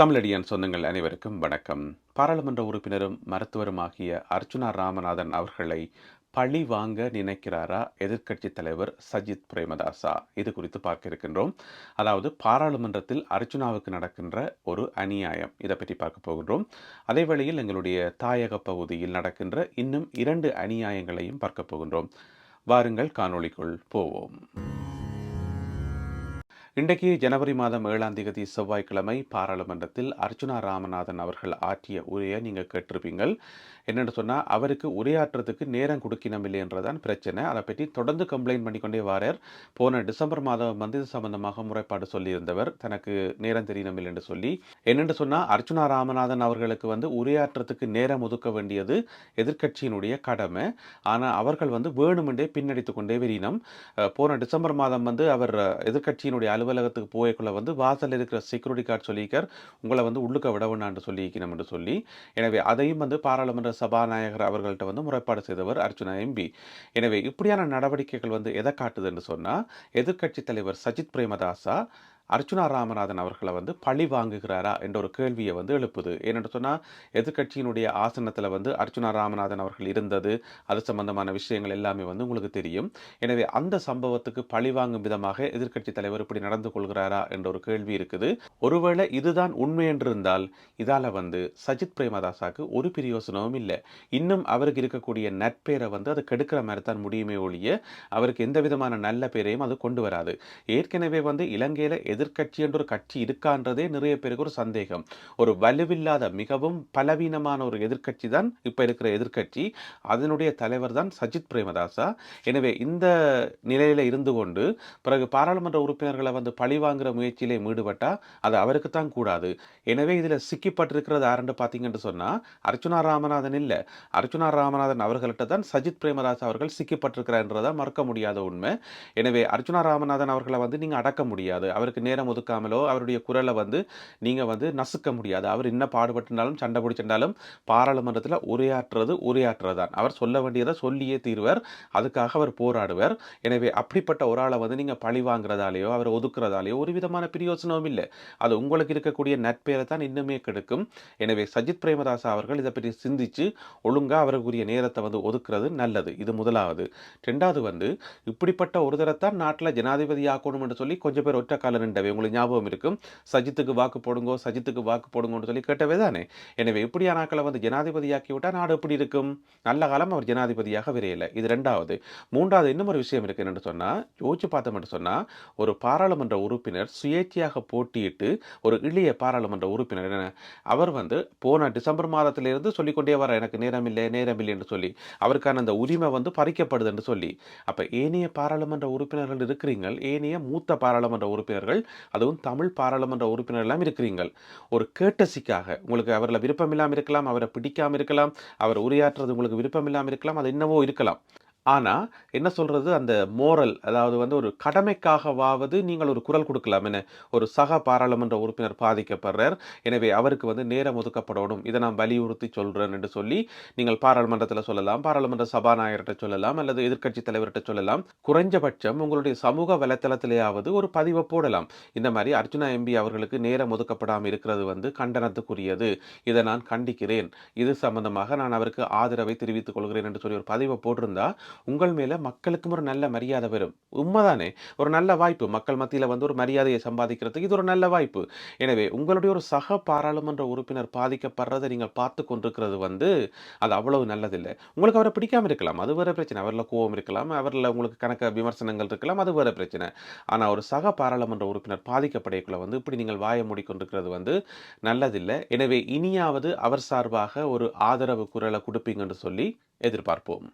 தமிழடியான் சொந்தங்கள் அனைவருக்கும் வணக்கம். பாராளுமன்ற உறுப்பினரும் மருத்துவருமாகிய அர்ச்சுனா ராமநாதன் அவர்களை பழி வாங்க நினைக்கிறாரா எதிர்க்கட்சித் தலைவர் சஜித் பிரேமதாசா? இது குறித்து பார்க்க இருக்கின்றோம். அதாவது பாராளுமன்றத்தில் அர்ச்சுனாவுக்கு நடக்கின்ற ஒரு அநியாயம். இதை பற்றி பார்க்க போகின்றோம். அதே வேளையில் எங்களுடைய தாயக பகுதியில் நடக்கின்ற இன்னும் இரண்டு அநியாயங்களையும் பார்க்க போகின்றோம். வாருங்கள் காணொளிக்குள் போவோம். இன்றைக்கு ஜனவரி மாதம் ஏழாம் தேதி செவ்வாய்க்கிழமை பாராளுமன்றத்தில் அர்ச்சுனா ராமநாதன் அவர்கள் ஆற்றிய உரையை நீங்கள் கேட்டிருப்பீங்கள். என்னென்னு சொன்னால் அவருக்கு உரையாற்றுறதுக்கு நேரம் கொடுக்கணும் இல்லைன்றதான் பிரச்சனை. அதை பற்றி தொடர்ந்து கம்ப்ளைண்ட் பண்ணிக்கொண்டே வாரார். போன டிசம்பர் மாதம் வந்து இது சம்பந்தமாக முறைப்பாடு சொல்லியிருந்தவர். தனக்கு நேரம் தெரியணும் என்று சொல்லி என்னென்று சொன்னால் அர்ச்சுனா ராமநாதன் அவர்களுக்கு வந்து உரையாற்றுறதுக்கு நேரம் ஒதுக்க வேண்டியது எதிர்க்கட்சியினுடைய கடமை. ஆனால் அவர்கள் வந்து வேணுமென்றே பின்னடித்து கொண்டே வெறினம் போன டிசம்பர் மாதம் வந்து அவர் எதிர்க்கட்சியினுடைய அலுவலகத்துக்கு போயக்குள்ள வந்து வாசல் இருக்கிற செக்யூரிட்டி கார்டு சொல்லியிருக்கார். உங்களை வந்து உள்ளுக்க விட வேண்டாம்னு சொல்லியிருக்கணும் என்று சொல்லி. எனவே அதையும் வந்து பாராளுமன்ற சபாநாயகர் அவர்கள்ட்ட வந்து முறைப்பாடு செய்தவர் அர்ஜுனா எம்பி எனவே இப்படியான நடவடிக்கைகள் வந்து எதை காட்டுது என்று சொன்னால் எதிர்க்கட்சி தலைவர் சஜித் பிரேமதாசா அர்ச்சுனா ராமநாதன் அவர்களை வந்து பழி வாங்குகிறாரா என்ற ஒரு கேள்வியை வந்து எழுப்புது. ஏனென்று சொன்னால் எதிர்கட்சியினுடைய ஆசனத்தில் வந்து அர்ச்சுனா ராமநாதன் அவர்கள் இருந்தது. அது சம்பந்தமான விஷயங்கள் எல்லாமே வந்து உங்களுக்கு தெரியும். எனவே அந்த சம்பவத்துக்கு பழி வாங்கும் விதமாக எதிர்க்கட்சி தலைவர் இப்படி நடந்து கொள்கிறாரா என்ற ஒரு கேள்வி இருக்குது. ஒருவேளை இதுதான் உண்மை என்றிருந்தால் இதால் வந்து சஜித் பிரேமதாசாக்கு ஒரு பிரியோசனமும் இல்லை. இன்னும் அவருக்கு இருக்கக்கூடிய நட்பேரை வந்து அது கெடுக்கிற மாதிரி தான் முடியுமே ஒழிய அவருக்கு எந்த விதமான நல்ல பேரையும் அது கொண்டு வராது. ஏற்கனவே வந்து இலங்கையில் எதிர் எதிர்கட்சி என்ற ஒரு கட்சி இருக்கான்றதே நிறைய பேருக்கு ஒரு சந்தேகம். ஒரு வலுவில்லாத மிகவும் பலவீனமான ஒரு எதிர்கட்சி தான் இப்போ இருக்கிற எதிர்கட்சி அதனுடைய தலைவர் தான் சஜித் பிரேமதாசா. எனவே இந்த நிலையில் இருந்து கொண்டு பிறகு பாராளுமன்ற உறுப்பினர்களை வந்து பழி வாங்குற முயற்சியிலே ஈடுபட்டால் அது அவருக்கு தான் கூடாது. எனவே இதில் சிக்கிப்பட்டிருக்கிறது யாருன்னு பார்த்தீங்கன்னு சொன்னால் அர்ச்சுனா ராமநாதன் இல்லை. அர்ச்சுனா ராமநாதன் அவர்கள்ட்ட தான் சஜித் பிரேமதாஸ் அவர்கள் சிக்கிப்பட்டிருக்கிறார்ன்றதை மறக்க முடியாத உண்மை. எனவே அர்ச்சுனா ராமநாதன் அவர்களை வந்து நீங்கள் அடக்க முடியாது. அவருக்கு நேரம் ஒதுக்காமலோ அவருடைய குரலை வந்து நீங்கள் வந்து நசுக்க முடியாது. அவர் என்ன பாடுபட்டிருந்தாலும் சண்டை பிடிச்சிருந்தாலும் பாராளுமன்றத்தில் உரையாற்றுறது உரையாற்றுறது தான் அவர் சொல்ல வேண்டியதை சொல்லியே தீர்வர். அதுக்காக அவர் போராடுவர். எனவே அப்படிப்பட்ட ஒரு ஆளை வந்து நீங்கள் பழி வாங்குறதாலேயோ அவரை ஒதுக்குறதாலேயோ ஒரு விதமான பிரியோசனமும் இல்லை. அது உங்களுக்கு இருக்கக்கூடிய நட்பேரை தான் இன்னுமே கெடுக்கும். எனவே சஜித் பிரேமதாசா அவர்கள் இதை பற்றி சிந்திச்சு ஒழுங்காக அவருக்குரிய நேரத்தை வந்து ஒதுக்குறது நல்லது. இது முதலாவது. ரெண்டாவது வந்து இப்படிப்பட்ட ஒரு தரத்தான் நாட்டில் ஜனாதிபதி ஆக்கணும் என்று சொல்லி கொஞ்சம் பேர் ஒற்ற கால நின்றவை உங்களுக்கு ஞாபகம் இருக்கும். சஜித்துக்கு வாக்கு போடுங்கோ சஜித்துக்கு வாக்கு போடுங்கன்னு சொல்லி கேட்டவே தானே. எனவே இப்படியான ஆக்களை வந்து ஜனாதிபதியாக்கி விட்டால் நாடு எப்படி இருக்கும்? நல்ல காலம் அவர் ஜனாதிபதியாக விரையலை. இது ரெண்டாவது. மூன்றாவது இன்னும் ஒரு விஷயம் இருக்கு என்று சொன்னால் யோசிச்சு பார்த்தோம் என்று சொன்னால் ஒரு பாராளுமன்ற உறுப்பினர் சுயேட்சையாக போட்டியிட்டு ஒரு இளைய பாராளுமன்ற உறுப்பினர் என்ன? அவர் வந்து போன டிசம்பர் மாதத்திலிருந்து சொல்லிக்கொண்டே வர எனக்கு நேரம் இல்லை நேரம் இல்லை என்று சொல்லி. அவருக்கான அந்த உரிமை வந்து பறிக்கப்படுது என்று சொல்லி. அப்போ ஏனைய பாராளுமன்ற உறுப்பினர்கள் இருக்கிறீங்கள் ஏனைய மூத்த பாராளுமன்ற உறுப்பினர்கள் அதுவும் தமிழ் பாராளுமன்ற உறுப்பினர் எல்லாம் இருக்கிறீர்கள் ஒரு கேட்டசிக்காக உங்களுக்கு அவரில் விருப்பம் இல்லாமல் இருக்கலாம் அவரை பிடிக்காமல் இருக்கலாம் அவர் உரையாற்றுறது உங்களுக்கு விருப்பம் இல்லாமல் இருக்கலாம் அது என்னவோ இருக்கலாம். ஆனால் என்ன சொல்கிறது அந்த மோரல் அதாவது வந்து ஒரு கடமைக்காகவாவது நீங்கள் ஒரு குரல் கொடுக்கலாம். என ஒரு சக பாராளுமன்ற உறுப்பினர் பாதிக்கப்படுறார். எனவே அவருக்கு வந்து நேரம் ஒதுக்கப்படணும். இதை நான் வலியுறுத்தி சொல்கிறேன் என்று சொல்லி நீங்கள் பாராளுமன்றத்தில் சொல்லலாம். பாராளுமன்ற சபாநாயகர்கிட்ட சொல்லலாம். அல்லது எதிர்க்கட்சி தலைவர்கிட்ட சொல்லலாம். குறைஞ்சபட்சம் உங்களுடைய சமூக வலைத்தளத்திலேயாவது ஒரு பதிவை போடலாம். இந்த மாதிரி அர்ஜுனா எம்பி அவர்களுக்கு நேரம் ஒதுக்கப்படாமல் இருக்கிறது வந்து கண்டனத்துக்குரியது. இதை நான் கண்டிக்கிறேன். இது சம்பந்தமாக நான் அவருக்கு ஆதரவை தெரிவித்துக் கொள்கிறேன் என்று சொல்லி ஒரு பதிவை போட்டிருந்தா உங்கள் மேலே மக்களுக்கும் ஒரு நல்ல மரியாதை வரும். உண்மைதானே? ஒரு நல்ல வாய்ப்பு. மக்கள் மத்தியில் வந்து ஒரு மரியாதையை சம்பாதிக்கிறதுக்கு இது ஒரு நல்ல வாய்ப்பு. எனவே உங்களுடைய ஒரு சக பாராளுமன்ற உறுப்பினர் பாதிக்கப்படுறதை நீங்கள் பார்த்து கொண்டிருக்கிறது வந்து அது அவ்வளவு நல்லதில்லை. உங்களுக்கு அவரை பிடிக்காமல் இருக்கலாம். அது வேறு பிரச்சனை. அவரில் கோவம் இருக்கலாம். அவரில் உங்களுக்கு கணக்க விமர்சனங்கள் இருக்கலாம். அது வேறு பிரச்சனை. ஆனால் ஒரு சக பாராளுமன்ற உறுப்பினர் பாதிக்கப்படையக்குள்ள வந்து இப்படி நீங்கள் வாய மூடிக்கொண்டிருக்கிறது வந்து நல்லதில்லை. எனவே இனியாவது அவர் சார்பாக ஒரு ஆதரவு குரலை கொடுப்பீங்கன்னு சொல்லி எதிர்பார்ப்போம்.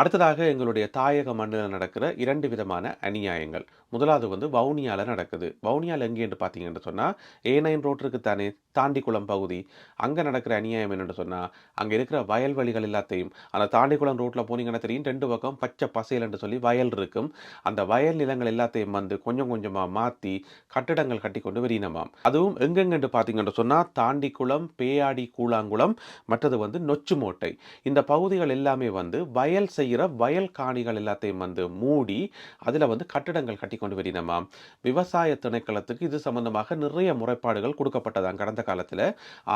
அடுத்ததாக எங்களுடைய தாயக மண்ணில் நடக்கிற இரண்டு விதமான அநியாயங்கள். முதலாவது வந்து வவுனியாவில் நடக்குது. வவுனியாவில் எங்கே என்று பார்த்தீங்கன்னு சொன்னால் ஏ நைன் ரோட்டிற்கு தானே தாண்டிக்குளம் பகுதி. அங்கே நடக்கிற அநியாயம் என்னென்னு சொன்னால் அங்கே இருக்கிற வயல்வெளிகள் எல்லாத்தையும் அந்த தாண்டிக்குளம் ரோட்டில் போனீங்கன்னா தெரியும் ரெண்டு பக்கம் பச்சை பசையில் என்று சொல்லி வயல் இருக்கும். அந்த வயல் நிலங்கள் எல்லாத்தையும் வந்து கொஞ்சம் கொஞ்சமாக மாற்றி கட்டிடங்கள் கட்டி கொண்டு வெறியினமாம் அதுவும் எங்கெங்கென்று பார்த்தீங்கன்னு சொன்னால் தாண்டிக்குளம் பேயாடி கூழாங்குளம் மற்றது வந்து நொச்சுமோட்டை இந்த பகுதிகள் எல்லாமே வந்து வயல் செய்ய செய்கிற வயல் காணிகள் எல்லாத்தையும் வந்து மூடி அதில் வந்து கட்டிடங்கள் கட்டி கொண்டு வரினமாம் விவசாய திணைக்களத்துக்கு இது சம்பந்தமாக நிறைய முறைப்பாடுகள் கொடுக்கப்பட்டதாம் கடந்த காலத்தில்.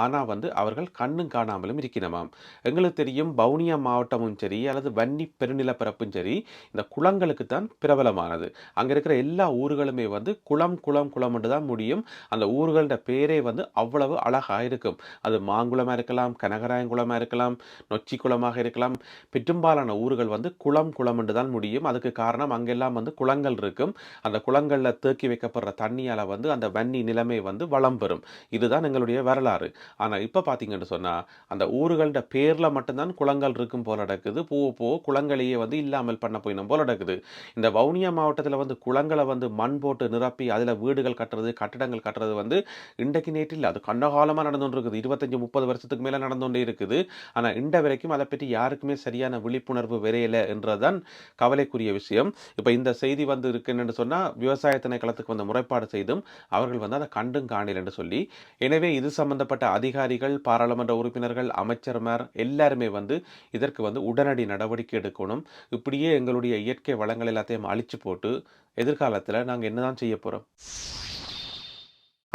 ஆனால் வந்து அவர்கள் கண்ணும் காணாமலும் இருக்கணுமாம் எங்களுக்கு தெரியும் வவுனியா மாவட்டமும் சரி அல்லது வன்னி பெருநிலப்பரப்பும் சரி இந்த குளங்களுக்கு தான் பிரபலமானது. அங்கே இருக்கிற எல்லா ஊர்களுமே வந்து குளம் குளம் குளம் தான் முடியும். அந்த ஊர்களோட பேரே வந்து அவ்வளவு அழகாக இருக்கும். அது மாங்குளமாக இருக்கலாம் கனகராயங்குளமாக இருக்கலாம் நொச்சி குளமாக இருக்கலாம். பெரும்பாலான ஊர்கள் வந்து குளம் குளம் என்று தான் முடியும். அதுக்கு காரணம் அங்கெல்லாம் வந்து குளங்கள் இருக்கும். அந்த குளங்களில் தேக்கி வைக்கப்படுற தண்ணியால் வந்து அந்த வன்னி நிலைமை வந்து வளம் பெறும். இதுதான் எங்களுடைய வரலாறு. ஆனால் இப்போ பார்த்தீங்கன்னு சொன்னால் அந்த ஊர்களோட பேரில் மட்டும்தான் குளங்கள் இருக்கும் போல நடக்குது. போக போக குளங்களையே வந்து இல்லாமல் பண்ண போயினும் போல நடக்குது. இந்த வவுனியா மாவட்டத்தில் வந்து குளங்களை வந்து மண் போட்டு நிரப்பி அதில் வீடுகள் கட்டுறது கட்டிடங்கள் கட்டுறது வந்து இன்றைக்கு நேற்றில் அது கண்டகாலமாக நடந்து கொண்டு இருக்குது இருபத்தஞ்சி முப்பது வருஷத்துக்கு மேலே நடந்து கொண்டே இருக்குது. ஆனால் இண்ட வரைக்கும் அதை பற்றி யாருக்குமே சரியான விழிப்புணர்வு விரையலை என்றதான் கவலைக்குரிய விஷயம். இப்போ இந்த செய்தி வந்து இருக்குன்னு சொன்னால் விவசாய திணைக்களத்துக்கு வந்து முறைப்பாடு செய்தும் அவர்கள் வந்து அதை கண்டும் காணில் என்று சொல்லி எனவே இது சம்பந்தப்பட்ட அதிகாரிகள் பாராளுமன்ற உறுப்பினர்கள் அமைச்சர்மார் எல்லாருமே வந்து இதற்கு வந்து உடனடி நடவடிக்கை எடுக்கணும். இப்படியே எங்களுடைய இயற்கை வளங்கள் எல்லாத்தையும் அழிச்சு போட்டு எதிர்காலத்தில் நாங்கள் என்னதான் செய்ய போகிறோம்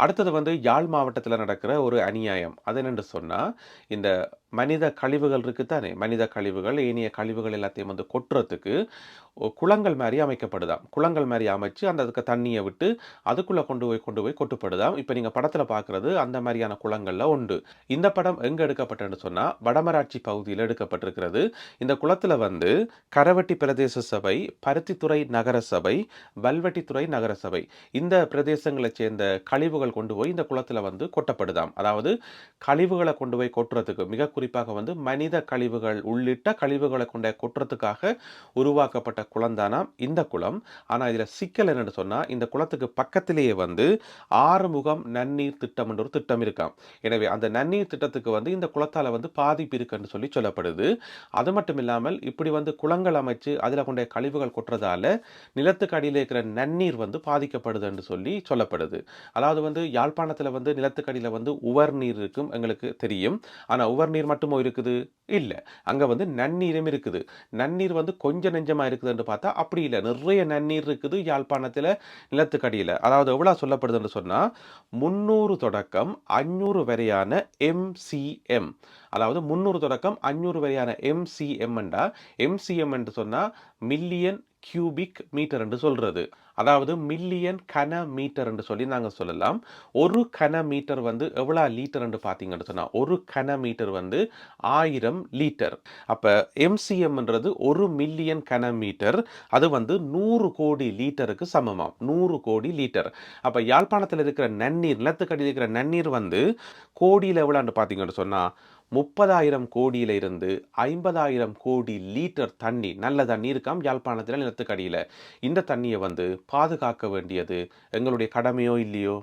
அடுத்தது வந்து யாழ் மாவட்டத்தில் நடக்கிற ஒரு அநியாயம். அது என்னென்று சொன்னால் இந்த மனித கழிவுகள் இருக்குது தானே மனித கழிவுகள் ஏனைய கழிவுகள் எல்லாத்தையும் வந்து கொட்டுறதுக்கு குளங்கள் மாதிரி அமைக்கப்படுதாம். குளங்கள் மாதிரி அமைச்சு அந்த அதுக்கு தண்ணியை விட்டு அதுக்குள்ளே கொண்டு போய் கொண்டு போய் கொட்டுப்படுதாம். இப்போ நீங்கள் படத்தில் பார்க்குறது அந்த மாதிரியான குளங்களில் உண்டு. இந்த படம் எங்கே எடுக்கப்பட்டதுன்னு சொன்னால் வடமராட்சி பகுதியில் எடுக்கப்பட்டிருக்கிறது. இந்த குளத்தில் வந்து கரவட்டி பிரதேச சபை பருத்தித்துறை நகர சபை வல்வெட்டித்துறை நகர சபை. இந்த பிரதேசங்களை சேர்ந்த கழிவுகள் கொண்டு போய் இந்த குளத்தில் வந்து கொட்டப்படுதாம். அதாவது கழிவுகளை கொண்டு போய் கொட்டுறதுக்கு மிக குறிப்பாக வந்து மனித கழிவுகள் உள்ளிட்ட கழிவுகளை கொண்ட கொட்டுறதுக்காக உருவாக்கப்பட்ட குளம்தானாம் இந்த குளம். ஆனால் இதில் சிக்கல் என்னென்னு சொன்னால் இந்த குளத்துக்கு பக்கத்திலேயே வந்து ஆறுமுகம் நன்னீர் திட்டம் என்ற ஒரு திட்டம் இருக்காம். எனவே அந்த நன்னீர் திட்டத்துக்கு வந்து இந்த குளத்தால் வந்து பாதிப்பு இருக்குன்னு சொல்லி சொல்லப்படுது. அது மட்டும் இல்லாமல் இப்படி வந்து குளங்கள் அமைச்சு அதில் கொண்ட கழிவுகள் கொட்டுறதால நிலத்துக்கு அடியில் இருக்கிற நன்னீர் வந்து பாதிக்கப்படுது என்று சொல்லி சொல்லப்படுது. அதாவது வந்து யாழ்ப்பாணத்தில் வந்து நிலத்துக்கடியில் வந்து உவர் நீர் இருக்கும் எங்களுக்கு தெரியும். ஆனால் உவர் நீர் மட்டுமோ இருக்குது? இல்லை. அங்கே வந்து நன்னீரும் இருக்குது. நன்னீர் வந்து கொஞ்சம் நெஞ்சமாக இருக்குதுன்னு பார்த்தா அப்படி இல்லை. நிறைய நன்னீர் இருக்குது யாழ்ப்பாணத்தில் நிலத்துக்கடியில். அதாவது எவ்வளோ சொல்லப்படுதுன்னு சொன்னால் முந்நூறு தொடக்கம் அஞ்சூறு வரையான எம்சிஎம் அதாவது முந்நூறு தொடக்கம் அஞ்சூறு வரையான எம்சிஎம்ண்டா எம்சிஎம் என்று சொன்னால் மில்லியன் கியூபிக் மீட்டர் என்று சொல்கிறது அதாவது மில்லியன் கன மீட்டர் என்று சொல்லி நாங்கள் சொல்லலாம். ஒரு கன மீட்டர் வந்து எவ்வளோ லீட்டர் என்று பார்த்தீங்கன்னு சொன்னால் ஒரு கன மீட்டர் வந்து ஆயிரம் லீட்டர் அப்போ எம்சிஎம்ன்றது ஒரு மில்லியன் கன மீட்டர் அது வந்து நூறு கோடி லீட்டருக்கு சமமாம். நூறு கோடி லீட்டர் அப்போ யாழ்ப்பாணத்தில் இருக்கிற நன்னீர் நிலத்துக்கடியில் இருக்கிற நன்னீர் வந்து கோடியில் எவ்வளோன்னு பார்த்தீங்கன்னு சொன்னால் முப்பதாயிரம் கோடியிலிருந்து ஐம்பதாயிரம் கோடி லீட்டர் தண்ணி நல்ல தண்ணி இருக்காம் யாழ்ப்பாணத்தில் நிலத்துக்கடியில் இந்த தண்ணியை வந்து பாதுகாக்க வேண்டியது எங்களுடைய கடமையோ இல்லையோ?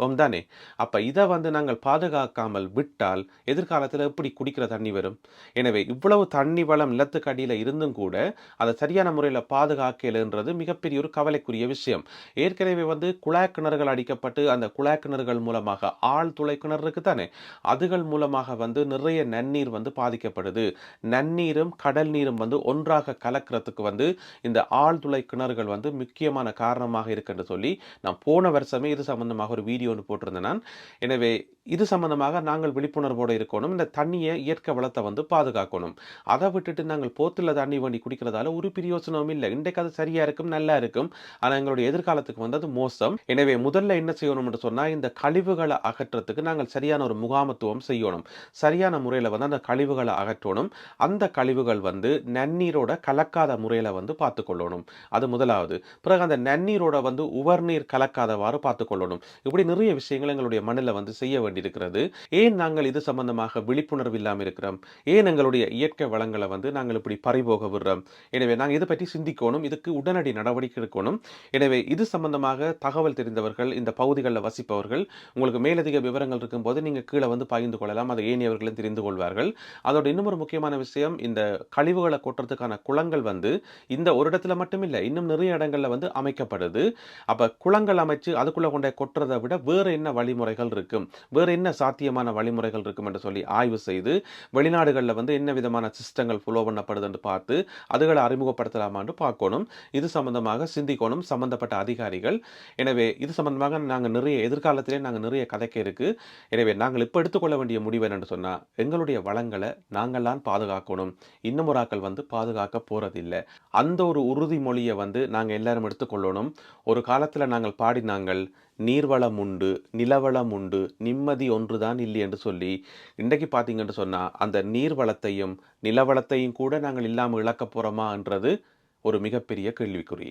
ஓம் தானே அப்போ இதை வந்து நாங்கள் பாதுகாக்காமல் விட்டால் எதிர்காலத்தில் எப்படி குடிக்கிற தண்ணி வரும்? எனவே இவ்வளவு தண்ணி வளம் நிலத்துக்கு அடியில் இருந்தும் கூட அதை சரியான முறையில் பாதுகாக்கலைன்றது மிகப்பெரிய ஒரு கவலைக்குரிய விஷயம். ஏற்கனவே வந்து குழாய் கிணறுகள் அடிக்கப்பட்டு அந்த குழாய் கிணறுகள் மூலமாக ஆள் துளை கிணறு இருக்குது தானே அதுகள் மூலமாக வந்து நிறைய நன்னீர் வந்து பாதிக்கப்படுது. நன்னீரும் கடல் நீரும் வந்து ஒன்றாக கலக்கிறதுக்கு வந்து இந்த ஆழ்துளை கிணறுகள் வந்து முக்கியமான காரணமாக இருக்குன்னு சொல்லி நான் போன வருஷமே இது சம்பந்தமாக ஒரு வீடியோ ஒன்று போட்டிருந்தேன் நான். எனவே இது சம்பந்தமாக நாங்கள் விழிப்புணர்வோடு இருக்கணும். இந்த தண்ணியை இயற்கை வளத்தை வந்து பாதுகாக்கணும். அதை விட்டுட்டு நாங்கள் போத்தில் தண்ணி வண்டி குடிக்கிறதால ஒரு பிரியோசனமும் இல்லை. இன்றைக்கு அது சரியாக இருக்கும் நல்லா இருக்கும். ஆனால் எங்களுடைய எதிர்காலத்துக்கு வந்து அது மோசம். எனவே முதல்ல என்ன செய்யணும்னு சொன்னால் இந்த கழிவுகளை அகற்றத்துக்கு நாங்கள் சரியான ஒரு முகாமத்துவம் செய்யணும். சரியான முறையில் வந்து அந்த கழிவுகளை அகற்றணும். அந்த கழிவுகள் வந்து நன்னீரோட கலக்காத முறையில் வந்து பார்த்துக்கொள்ளணும். அது முதலாவது. பிறகு அந்த நன்னீரோட வந்து உவர்நீர் கலக்காதவாறு பார்த்துக்கொள்ளணும். இப்படி நிறைய விஷயங்கள் எங்களுடைய மண்ணில் வந்து செய்ய வேண்டும் வேண்டியிருக்கிறது ஏன் நாங்கள் இது சம்பந்தமாக விழிப்புணர்வு இல்லாமல் இருக்கிறோம்? ஏன் எங்களுடைய இயற்கை வளங்களை வந்து நாங்கள் இப்படி பறிபோக விடுறோம்? எனவே நாங்கள் இதை பற்றி சிந்திக்கணும் இதுக்கு உடனடி நடவடிக்கை எடுக்கணும். எனவே இது சம்பந்தமாக தகவல் தெரிந்தவர்கள் இந்த பகுதிகளில் வசிப்பவர்கள் உங்களுக்கு மேலதிக விவரங்கள் இருக்கும்போது நீங்கள் கீழே வந்து பகிர்ந்து கொள்ளலாம். அதை ஏனியவர்களும் தெரிந்து கொள்வார்கள்? அதோட இன்னும் ஒரு முக்கியமான விஷயம் இந்த கழிவுகளை கொட்டுறதுக்கான குளங்கள் வந்து இந்த ஒரு இடத்துல மட்டும் இல்லை இன்னும் நிறைய இடங்கள்ல வந்து அமைக்கப்படுது. அப்ப குளங்கள் அமைச்சு அதுக்குள்ள கொண்ட கொட்டுறதை விட வேறு என்ன வழிமுறைகள் இருக்கும்? வேறு வேறு என்ன சாத்தியமான வழிமுறைகள் இருக்கும் என்று சொல்லி ஆய்வு செய்து வெளிநாடுகளில் வந்து என்ன விதமான சிஸ்டங்கள் ஃபாலோ பண்ணப்படுதுன்னு பார்த்து அதுகளை அறிமுகப்படுத்தலாமான்னு பார்க்கணும். இது சம்பந்தமாக சிந்திக்கணும். சம்பந்தப்பட்ட அதிகாரிகள். எனவே இது சம்பந்தமாக நாங்கள் நிறைய எதிர்காலத்திலே நாங்கள் நிறைய கதைக்க இருக்குது எனவே நாங்கள் இப்போ எடுத்துக்கொள்ள வேண்டிய முடிவு என்னென்று சொன்னால் எங்களுடைய வளங்களை நாங்கள்லாம் பாதுகாக்கணும். இன்னமுறாக்கள் வந்து பாதுகாக்க போகிறதில்லை அந்த ஒரு உறுதிமொழியை வந்து நாங்கள் எல்லாரும் எடுத்துக்கொள்ளணும். ஒரு காலத்தில் நாங்கள் பாடினாங்கள் நீர்வளம் உண்டு நிலவளம் உண்டு நிம்மதி ஒன்றுதான் இல்லை என்று சொல்லி இன்றைக்கு பார்த்தீங்கன்னு சொன்னால் அந்த நீர்வளத்தையும் நிலவளத்தையும் கூட நாங்கள் இல்லாமல் இழக்க போகிறோமா என்றது ஒரு மிகப்பெரிய கேள்விக்குறி.